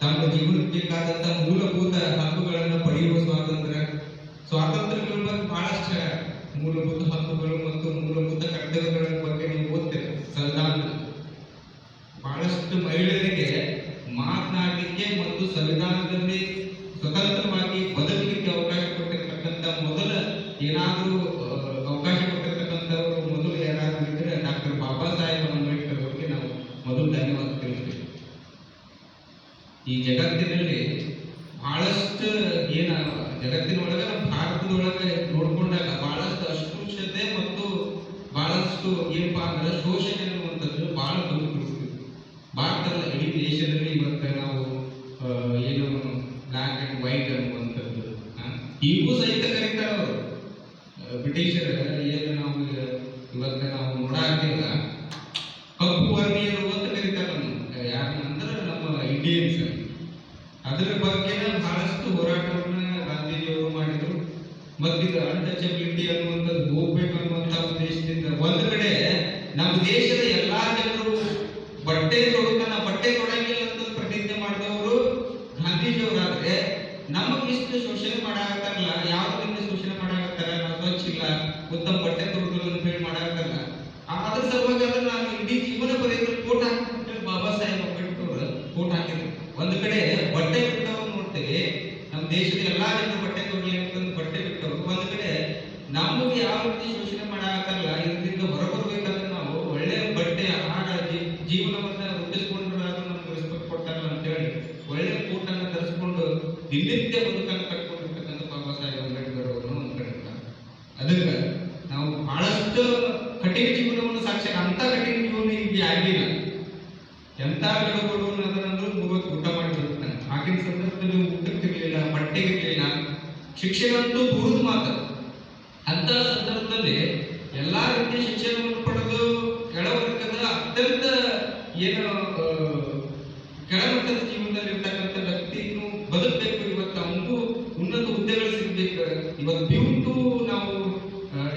ತಮ್ಮ ಜೀವನಕ್ಕೆ ಬೇಕಾದಂತ ಮೂಲಭೂತ ಹಕ್ಕುಗಳನ್ನು ಪಡೆಯುವ ಸ್ವಾತಂತ್ರ್ಯ, ಸ್ವಾತಂತ್ರ್ಯಗಳ ಬಗ್ಗೆ ಬಹಳಷ್ಟು ಮೂಲಭೂತ ಹಕ್ಕುಗಳು ಮತ್ತು ಮೂಲಭೂತ ಕರ್ತವ್ಯಗಳ ಬಗ್ಗೆ ನೀವು ಓದ್ತೀರಿ ಸಂವಿಧಾನ ಬಹಳಷ್ಟು ಮಹಿಳೆಯರಿಗೆ ಮಾತನಾಡಲಿಕ್ಕೆ ಮತ್ತು ಸಂವಿಧಾನದಲ್ಲಿ ಸ್ವತಂತ್ರವಾಗಿ ಬದುಕಲಿಕ್ಕೆ ಅವಕಾಶ ಕೊಟ್ಟಿರ್ತಕ್ಕಂಥ ಮೊದಲ ಏನಾದರೂ ಅವಕಾಶ ಕೊಟ್ಟಿರ್ತಕ್ಕಂಥವರು ಮೊದಲು ಯಾರಾದರೂ ಇದ್ರೆ ಡಾಕ್ಟರ್ ಬಾಬಾ ಸಾಹೇಬ್ ಅಂಬೇಡ್ಕರ್ ಅವರಿಗೆ ನಾವು ಮೊದಲು ಧನ್ಯವಾದ ತಿಳಿಸ್ತೀವಿ ಈ ಜಗತ್ತಿನಲ್ಲಿ ಬಹಳಷ್ಟು ಏನ ಜಗತ್ತಿನೊಳಗ, ಭಾರತದೊಳಗೆ ನೋಡ್ಕೊಂಡಾಗ ಬಹಳಷ್ಟು ಅಸ್ಪೃಶ್ಯತೆ ಮತ್ತು ಬಹಳಷ್ಟು ಏನಪ್ಪಾ ಅಂದ್ರೆ ಶೋಷಣೆ ಅನ್ನುವಂಥದ್ದು ಬಹಳ ಬದುಕಿಸ್ತೀವಿ ಭಾರತದ ಇಡೀ ದೇಶದಲ್ಲಿ ಇವತ್ತ ನಾವು ಏನು ಬ್ಲ್ಯಾಕ್ ಅಂಡ್ ವೈಟ್ ಅನ್ನುವಂಥದ್ದು ಈಗೂ ಸಹಿತ ಕರೀತಾರೆ ಅವರು. ಬ್ರಿಟಿಷರ, ಏನು ನಾವು, ಇವತ್ತು ನಾವು ನೋಡಾಕಿಲ್ಲ ಕಪ್ಪು ವರ್ಣೀಯರು ಅಂತ ಕರೀತಾರೆ ನಮ್ಮ ಯಾರನ್ನ ಅಂದ್ರೆ ಇಂಡಿಯನ್ಸ್ ಅದರ ಬಗ್ಗೆ ಬಹಳಷ್ಟು ಹೋರಾಟವನ್ನ ಗಾಂಧೀಜಿಯವರು ಮಾಡಿದ್ರು. ಮತ್ತೀಗ ಅನ್ಟಚಬಿಲಿಟಿ ಅನ್ನುವಂಥದ್ದು ಹೋಗ್ಬೇಕು ಅನ್ನುವಂತ ಉದ್ದೇಶದಿಂದ ಒಂದು ಕಡೆ ನಮ್ಮ ದೇಶದ ಎಲ್ಲಾ ಜನರು ಬಟ್ಟೆ ತೊಡುಕನ ಬಟ್ಟೆ ತೊಡಂಗಿಲ್ಲ ಅಂತ ಪ್ರತಿಜ್ಞೆ ಮಾಡಿದವರು ಗಾಂಧೀಜಿಯವರಾದ್ರೆ ನಮಗಿಷ್ಟು ಶೋಷಣೆ ಮಾಡಾಕತ್ತಾರಲ್ಲ ಯಾವ್ದರಿಂದ ಶೋಷಣೆ ಮಾಡಾಕತ್ತಾರ? ನಾವು ಸ್ವಚ್ಛ ಇಲ್ಲ, ಉತ್ತಮ ಬಟ್ಟೆ ತೊಡಕಲ್ಲ ಅಂತ ಹೇಳಿ ಮಾಡಾಕತ್ತಾರಲ್ಲ ಆ- ಅದ್ರ ಸಲುವಾಗಿ ಅದನ್ನ ನಾನು ಇಡೀ ಜೀವನ ಪರ್ಯಂತ ಕೋಟ್ ಹಾಕಿಬಿಟ್ಟು ಬಾಬಾ ಸಾಹೇಬ್ ಅಂಬೇಡ್ಕರ್ ಕೋಟ್ ಹಾಕಿದ್ರು ಒಂದು ಕಡೆ ಬಟ್ಟೆ ಬಿಟ್ಟವ್ರು ನೋಡ್ತೇವೆ ನಮ್ಮ ದೇಶದ ಎಲ್ಲಾ ಜನರು ಬಟ್ಟೆ ತೊಡಲಿ ಅಂತಂದು ಬಟ್ಟೆ ಬಿಟ್ಟವ್ರು ಒಂದು ಕಡೆ ನಮಗೆ ಯಾವ ರೀತಿ ಶೋಷಣೆ ಮಾಡಾಕಲ್ಲ ಇದರಿಂದ ಹೊರಬರ್ಬೇಕಾದ್ರೆ ನಾವು ಒಳ್ಳೆ ಬಟ್ಟೆ ಆಹಾರ ಜೀ- ಜೀವನವನ್ನ ರೂಪಿಸ್ಕೊಂಡ್ರಾದ್ರೂ ನಮ್ಗೆ ರೆಸ್ಪೆಕ್ಟ್ ಕೊಟ್ಟಾರಲ್ಲ ಅಂತ ಹೇಳಿ ಒಳ್ಳೆ ಕೂಟನ್ನ ತರಿಸ್ಕೊಂಡು ದಿನನಿತ್ಯ ಬದುಕನ್ನು ಕಟ್ಕೊಂಡಿರ್ತಕ್ಕಂಥ ಬಾಬಾ ಸಾಹೇಬ್ ಅಂಬೇಡ್ಕರ್ ಅವರು ಅದಕ್ಕೆ ನಾವು ಬಹಳಷ್ಟು ಕಠಿಣ ಜೀವನವನ್ನು ಸಾಕ್ಷಿ ಅಂತ ಕಠಿಣ ಜೀವನ ಈಗ ಆಗಿಲ್ಲ. ಎಂತ ಗಡಬಡು ಅನ್ನೋದಂದ್ರೆ ಮೂವತ್ತು ಊಟ ಮಾಡಿರ್ತಾನೆ ಆಗಿನ ಸಂದರ್ಭದಲ್ಲಿ ಊಟಕ್ಕಿರಲಿಲ್ಲ ಬಟ್ಟೆಗಿರಲಿಲ್ಲ ಶಿಕ್ಷಣ ಅಂತೂ ದೂರದ ಮಾತು. ಅಂತ ಸಂದರ್ಭದಲ್ಲಿ ಎಲ್ಲಾ ರೀತಿಯ ಶಿಕ್ಷಣವನ್ನು ಪಡೆದು ಕೆಳವರ್ಗದ ಅತ್ಯಂತ ಏನು ಕೆಳಮಟ್ಟದ ಜೀವನದಲ್ಲಿ ಇರ್ತಕ್ಕಂಥ ವ್ಯಕ್ತಿಯನ್ನು ಬದುಕಬೇಕು. ಇವತ್ತು ಒಂದು ಉನ್ನತ ಹುದ್ದೆಗಳು ಸಿಗ್ಬೇಕು. ಇವತ್ತು ಬಿಟ್ಟು ನಾವು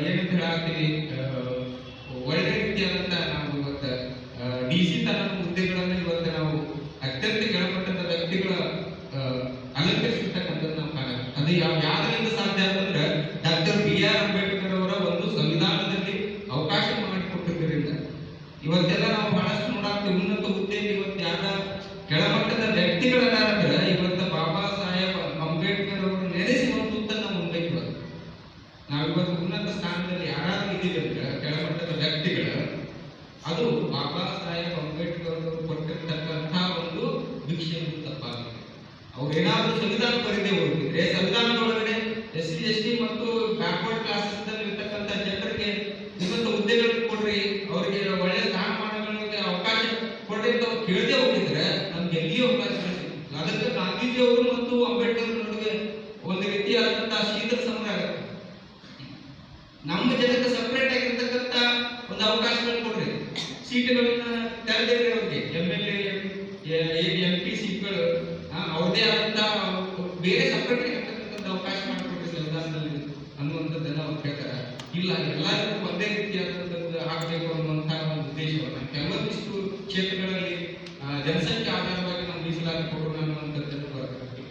ಏನಂತ ಹೇಳಾಕ್ತೀವಿ ಒಳ್ಳೆ ರೀತಿಯಾದಂತ ನಾವು ಇವತ್ತ ಡಿ ಸಿ ತನಕ ಹುದ್ದೆಗಳನ್ನ ಇವತ್ತು ನಾವು ಅತ್ಯಂತ ಕೆಳಮಟ್ಟದ ವ್ಯಕ್ತಿಗಳ ಆ, ಅಲಂಕರಿಸಿರ್ತಕ್ಕಂಥದ್ದು ನಾವು ಕಾಣ ಅದು ಯಾವ ಯಾವ್ದರಿಂದ ಸಾಧ್ಯ ಅಂತಂದ್ರೆ ಡಾಕ್ಟರ್ ಬಿ ಆರ್ ಅಂಬೇಡ್ಕರ್ ಅವರ ಒಂದು ಸಂವಿಧಾನದಲ್ಲಿ ಅವಕಾಶ ಮಾಡಿಕೊಟ್ಟಿದ್ದರಿಂದ ಇವತ್ತೆಲ್ಲ ನಾವು ಬಹಳಷ್ಟು ನೋಡಾಕ್ತೀವಿ ಉನ್ನತ ಹುದ್ದೆಯಲ್ಲಿ ಇವತ್ತು ಯಾರ ಕೆಳಮಟ್ಟದ ವ್ಯಕ್ತಿಗಳನ್ನಾದ್ರೆ ಇವತ್ತು ಬಾಬಾ ಸಾಹೇಬ್ ಅಂಬೇಡ್ಕರ್ ಅವರು ನೆನೆಸಿ ಒಂದು ಉತ್ತ ನಾವು ಮುಂದಕ್ಕೆ ಇವತ್ತು ನಾವಿವತ್ತು ಉನ್ನತ ಸ್ಥಾನದಲ್ಲಿ ಯಾರಾದ್ರೂ ಇದ್ದೀವಿ ಅಂದ್ರೆ ಕೆಳಮಟ್ಟದ ವ್ಯಕ್ತಿಗಳು ಅದು ಬಾಬಾ ಸಾಹೇಬ್ ಅಂಬೇಡ್ಕರ್ ಅವರು ಕೊಟ್ಟಿರ್ತಕ್ಕಂಥ ಒಂದು ಭಿಕ್ಷೆ ಎಂದು ತಪ್ಪಾಗಿದೆ. ಅವ್ರು ಏನಾದ್ರೂ ಸಂವಿಧಾನ ಬರೀದೇ ಹೋಗಿದ್ರೆ ಸಂವಿಧಾನದೊಳಗಡೆ ಎಸ್ ಸಿ, ಎಸ್ ಟಿ ಮತ್ತು ಬ್ಯಾಕ್ವರ್ಡ್ ಕ್ಲಾಸಸ್ ಇರ್ತಕ್ಕಂಥ ಜನರಿಗೆ ಇವತ್ತು ಹುದ್ದೆಗಳನ್ನು ಕೊಡ್ರಿ, ಅವರಿಗೆ ಒಳ್ಳೆ ಸ್ಥಾನಮಾನಗಳಿಗೆ ಅವಕಾಶ ಕೊಡ್ರಿ ಅಂತ ಅವ್ರು ಕೇಳದೆ ಹೋಗಿದ್ರೆ ನಮ್ಗೆ ಎಲ್ಲಿಯೂ ಅವಕಾಶ ಸಿಗುತ್ತೆ ಅದಕ್ಕೆ ಗಾಂಧೀಜಿ ಅವರು ಮತ್ತು ಅಂಬೇಡ್ಕರ್ ನಡುವೆ ಒಂದು ರೀತಿಯಾದಂತಹ ಶೀತಲ ಸಮರ ಆಗುತ್ತೆ. ನಮ್ಮ ಜನಕ್ಕೆ ಸಪರೇಟ್ ಆಗಿರ್ತಕ್ಕಂಥ ಒಂದು ಅವಕಾಶಗಳನ್ನು ಕೊಡ್ರಿ ಸೀಟುಗಳನ್ನ ತೆರೆದೇ ಅವ್ರಿಗೆ ಎಂ ಎಲ್ ಎ ಪಿ ಸೀಟ್ಗಳು ಅವ್ರದೇ ಆದಂತಹ ಬೇರೆ ಸಪ್ರೇಟ್ ಇರತಕ್ಕಂಥ ಅವಕಾಶ ಮಾಡಿಕೊಡ್ರಿ ಸಂವಿಧಾನದಲ್ಲಿ ಅನ್ನುವಂಥದ್ದನ್ನ ಅವ್ರು ಕೇಳ್ತಾರೆ. ಇಲ್ಲ, ಎಲ್ಲರಿಗೂ ಒಂದೇ ರೀತಿಯಾದಂಥದ್ದು ಆಗ್ಬೇಕು ಅನ್ನುವಂತಹ ಒಂದು ಉದ್ದೇಶವನ್ನ ಕೆಲವೊಂದಿಷ್ಟು ಕ್ಷೇತ್ರಗಳಲ್ಲಿ ಜನಸಂಖ್ಯೆ ಆಧಾರವಾಗಿ ನಾವು ಮೀಸಲಾತಿ ಕೊಡೋಣ ಅನ್ನುವಂಥದ್ದನ್ನು ಬರಬೇಕು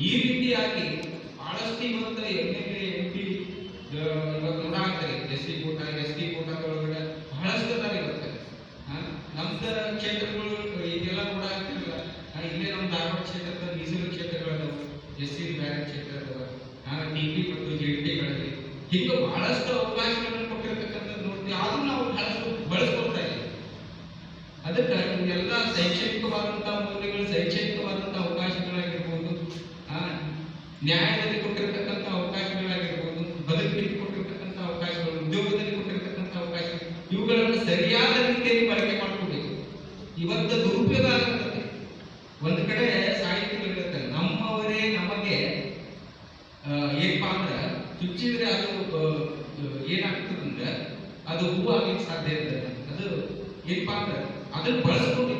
ಈ ರೀತಿಯಾಗಿ ಬಹಳಷ್ಟು ಇವತ್ತು ಎಂ ಎಲ್ ಎಂ ಪಿ ಇವತ್ತು ನೋಡಾಕ್ತಾರೆ S C quota, S T ಕೋಟಾದೊಳಗಡೆ ಬಹಳಷ್ಟು ಅದಾವ ಇವತ್ತು ಆ, ನಮ್ದ ಕ್ಷೇತ್ರಗಳು ಇದೆಲ್ಲ ಕೂಡ ಆ, ಇಲ್ಲೇ ನಮ್ಮ ಧಾರವಾಡ ಕ್ಷೇತ್ರದ ಮೀಸಲು ಕ್ಷೇತ್ರಗಳದಾವ ಎಸ್ ಸಿ ಬೇರೆ ಕ್ಷೇತ್ರ ಅದಾವ ಟಿ ಪಿ ಮತ್ತು ಜೆ ಟಿಗಳಲ್ಲಿ ಹೀಗೆ ಬಹಳಷ್ಟು ಅವಕಾಶಗಳನ್ನು ಕೊಟ್ಟಿರ್ತಕ್ಕಂಥದ್ದು ನೋಡ್ತೀವಿ. ಆದ್ರೂ ನಾವು ಬಹಳಷ್ಟು ಬಳಸ್ಕೊಳ್ತಾ ಇಲ್ಲ ಅದಕ್ಕೆ ಇವೆಲ್ಲ ಶೈಕ್ಷಣಿಕವಾದಂತಹ ಮೌಲ್ಯಗಳು ಶೈಕ್ಷಣಿಕವಾದಂತಹ ಅವಕಾಶಗಳಾಗಿರ್ಬೋದು ನ್ಯಾಯದಲ್ಲಿ ಕೊಟ್ಟಿರ್ತಕ್ಕಂಥ ಅವಕಾಶಗಳಾಗಿರ್ಬೋದು ಬದುಕಿನಲ್ಲಿ ಕೊಟ್ಟಿರ್ತಕ್ಕಂಥ ಅವಕಾಶಗಳು ಉದ್ಯೋಗದಲ್ಲಿ ಕೊಟ್ಟಿರ್ತಕ್ಕಂಥ ಅವಕಾಶ ಇವುಗಳನ್ನು ಸರಿಯಾದ ರೀತಿಯಲ್ಲಿ ಬಳಕೆ ಇವತ್ತು ದುರುಪಯೋಗ ಆಗತ್ತೆ ಒಂದು ಕಡೆ ಸಾಹಿತ್ಯಗಳಿರುತ್ತೆ ನಮ್ಮವರೇ ನಮಗೆ ಏನಪ್ಪಾ ಅಂದ್ರೆ ಚುಚ್ಚಿದ್ರೆ ಅದು ಏನಾಗ್ತದಂದ್ರೆ ಅದು ಹೂವು ಆಗ್ಲಿಕ್ಕೆ ಸಾಧ್ಯ ಇರ್ತದೆ. ಅದು ಏನಪ್ಪಾ ಅಂದ್ರೆ ಅದನ್ನ ಬಳಸ್ಕೊಂಡು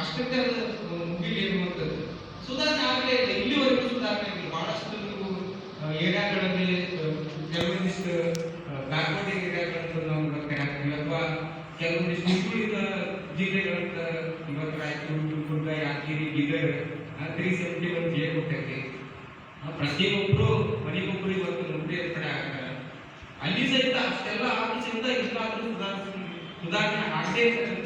ಅಷ್ಟಕ್ಕೆ ಅದು ಮುಗಿಲಿ ಅನ್ನುವಂಥದ್ದು ಸುಧಾರಣೆ ಆಗಲೇ ಇಲ್ಲ ಇಲ್ಲಿವರೆಗೂ ಸುಧಾರಣೆ ಆಗಿಲ್ಲ. ಬಹಳಷ್ಟು ಏರಿಯಾಗಳಲ್ಲಿ ಕೆಲವೊಂದಿಷ್ಟು ಬ್ಯಾಕ್ವರ್ಡ್ ಏರಿಯಾಗಳನ್ನು ನಾವು ಇವತ್ತು ಹಾಕ್ತೀವಿ ಅಥವಾ ಕೆಲವೊಂದಿಷ್ಟು ಹಿಂದುಳಿದ ಜಿಲ್ಲೆಗಳಂತ ಇವತ್ತು Raichur Gulbarga Yadgiri, Bidar three seventy one J ಕೊಟ್ಟೈತಿ ಪ್ರತಿಯೊಬ್ಬರು ಮನೆಗೊಬ್ಬರು ಇವತ್ತು ಮುಂದೆ ಏರ್ಪಡೆ ಆಗ್ತಾರೆ ಅಲ್ಲಿ ಸಹಿತ ಅಷ್ಟೆಲ್ಲ ಆಫೀಸಿಂದ ಇಷ್ಟಾದ್ರೂ ಸುಧಾರಿಸಿ, ಸುಧಾರಣೆ ಆಗದೇ ನಾವು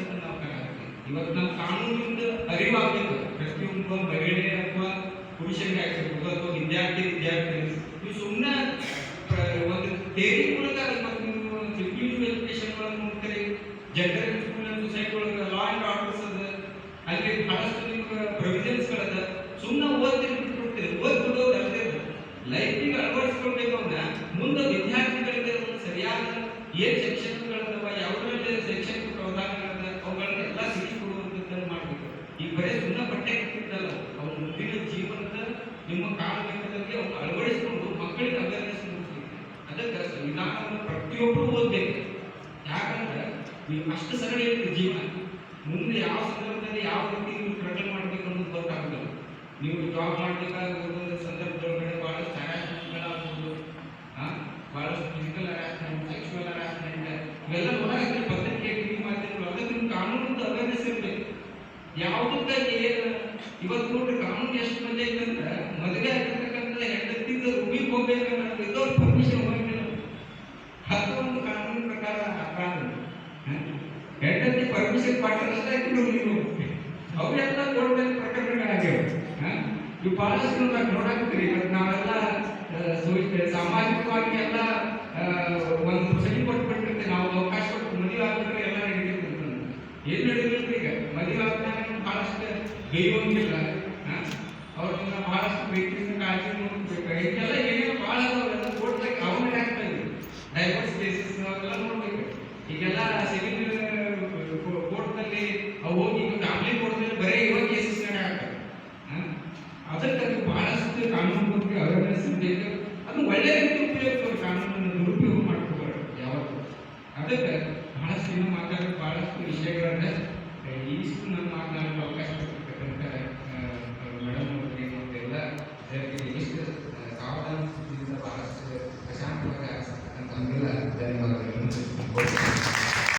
ಇವತ್ತು ನಮ್ಮ ಕಾನೂನಿಂದ ಅರಿವಾಗಬೇಕು ಪ್ರತಿಯೊಬ್ಬ ಮಹಿಳೆ ಅಥವಾ ಪುರುಷರಿಗೆ ಆಗಿರ್ಬೋದು ಅಥವಾ ವಿದ್ಯಾರ್ಥಿ ವಿದ್ಯಾರ್ಥಿ ನೀವು ಸುಮ್ಮನೆ ಒಂದು ಥೇರಿ ಮೂಲಕ ಇವತ್ತು ನೀವು ಸಿವಿಲ್ ಎಜುಕೇಶನ್ ಒಳಗೆ ನೋಡ್ತೀರಿ ಜೆಂಡರ್ ಸ್ಕೂಲ್ ಅಂಡ್ ಸೊಸೈಟಿ ಒಳಗೆ ಲಾ ಅಂಡ್ ಆರ್ಡರ್ಸ್ ಅದ ಅಲ್ಲಿ ಬಹಳಷ್ಟು ನಿಮ್ಗೆ ಪ್ರೊವಿಷನ್ಸ್ ಗಳದ ಸುಮ್ಮನೆ ಓದ್ತೀರಿ ಬಿಟ್ಬಿಡ್ತೀರಿ ಓದ್ಬಿಡೋದು ಅಲ್ಲದೆ ಲೈಫಿಗೆ ಅಳವಡಿಸ್ಕೊಳ್ಬೇಕು ಅಂದ್ರೆ ಮುಂದೆ ವಿದ್ಯಾರ್ಥಿಗಳಿಗೆ ಒಂದು ಸರಿಯಾದ ಏನ್ ಸೆಕ್ಷನ್ಗಳದವ ಯಾವುದ್ರಲ್ಲಿ ಶೈಕ್ಷಣಿಕ ಪ್ರವಧಾನಗಳದ ಅವುಗಳನ್ನೆಲ್ಲ ತಿಳಿಸ್ಕೊಡುವಂಥದ್ದನ್ನು ಮಾಡಬೇಕು ಈಗ ಬರೀ ಸುಮ್ಮನೆ ಬಟ್ಟೆ ಕಟ್ಟಿದ್ದಲ್ಲ ಅವ್ರ ಮುಂದಿನ ಜೀವನದ ನಿಮ್ಮ ಕಾಲಘಟ್ಟದಲ್ಲಿ ಅವ್ರು ಅಳವಡಿಸ್ಕೊಂಡು ಮಕ್ಕಳಿಗೆ ಅವೇರ್ನೆಸ್ ಮೂಡಿಸ್ಬೇಕು ಅದಕ್ಕೆ ಸಂವಿಧಾನವನ್ನು ಪ್ರತಿಯೊಬ್ಬರು ಓದ್ಬೇಕು ಯಾಕಂದ್ರೆ ನೀವು ಅಷ್ಟು ಸರಳ ಇರ್ತದೆ ಜೀವನ. ಮುಂದೆ ಯಾವ ಸಂದರ್ಭದಲ್ಲಿ ಯಾವ ರೀತಿ ನೀವು ಸ್ಟ್ರಗಲ್ ಮಾಡಬೇಕು ಅನ್ನೋದು ಗೊತ್ತಾಗುತ್ತೆ ನೀವು ಜಾಬ್ ಮಾಡಬೇಕಾಗಿರುವ ಸಂದರ್ಭದೊಳಗಡೆ ಬಹಳಷ್ಟು ಹರಾಸ್ಮೆಂಟ್ಗಳಾಗ್ಬೋದು ಬಹಳಷ್ಟು ಫಿಸಿಕಲ್ ಹರಾಸ್ಮೆಂಟ್ ಸೆಕ್ಷುವಲ್ ಹರಾಸ್ಮೆಂಟ್ ಇವೆಲ್ಲ ಹೊರಗಿದ್ರೆ ಪತ್ರಿಕೆ, ಟಿವಿ ಮಾಧ್ಯಮಗಳು, ಅದಕ್ಕೆ ನಿಮ್ಮ ಕಾನೂನಿಂದ ಅವೇರ್ನೆಸ್ ಇರಬೇಕು. ಯಾವುದಕ್ಕಾಗಿ ಇವತ್ತು ನೋಡ್ರಿ ಕಾನೂನು ಎಷ್ಟು ಮಂದಿ ಐತಂದ್ರೆ ಮದುವೆ ಆಗಿರ್ತಕ್ಕಂಥ ಹೆಂಡತಿಯಿಂದ ರೂಮಿಗೆ ಹೋಗ್ಬೇಕನ್ನೋದು ಇದವ್ರ ಪರ್ಮಿಷನ್ ಹೋಗಿಲ್ಲ ಅದು ಒಂದು ಕಾನೂನು ಪ್ರಕಾರ ಕಾನೂನು. ಹೆಂಡತಿ ಪರ್ಮಿಷನ್ ಕೊಟ್ಟರಷ್ಟೇ ರೂಮಿಗೆ ನೀವು ಅವರೆಲ್ಲ ಕೋರ್ಟ್ನಲ್ಲಿ ಪ್ರಕರಣಗಳಾಗ್ಯವ? ಇವು ಬಹಳಷ್ಟು ನಾವು ನೋಡಾಕ್ತೀರಿ, ಇವತ್ತು ನಾವೆಲ್ಲ ಸಾಮಾಜಿಕವಾಗಿ ಎಲ್ಲ ಒಂದು ಸರಿ ಕೊಟ್ಬಿಟ್ಟಿರ್ತೀವಿ ನಾವು ಅವಕಾಶ ಕೊಟ್ಟು ಮದುವೆ ಆಗ್ಬಿಟ್ರೆ ಎಲ್ಲ ನಡೀತಿರ್ತದೆ ಏನು ನಡೀತಿರ್ತೀವಿ ಈಗ? ಮದುವೆ ಆದ್ಮೇಲೆ ಬಹಳಷ್ಟು ಬೇಯೋಂಗಿಲ್ಲ? ಅವ್ರನ್ನ ಬಹಳಷ್ಟು ಪ್ರೀತಿಯಿಂದ ಕಾಳಜಿ ನೋಡ್ಬೇಕು. ಇದೆಲ್ಲ ಏನೇನು ಭಾಳ ಅದಾವೆಲ್ಲ ಕೋರ್ಟ್ದಾಗ ಅವನ್ನ ಆಗ್ತಾ ಇದೆ ಡೈವರ್ಸ್ ಕೇಸಸ್ ಅವೆಲ್ಲ ನೋಡ್ಬೇಕು. ಈಗೆಲ್ಲ ಸಿವಿಲ್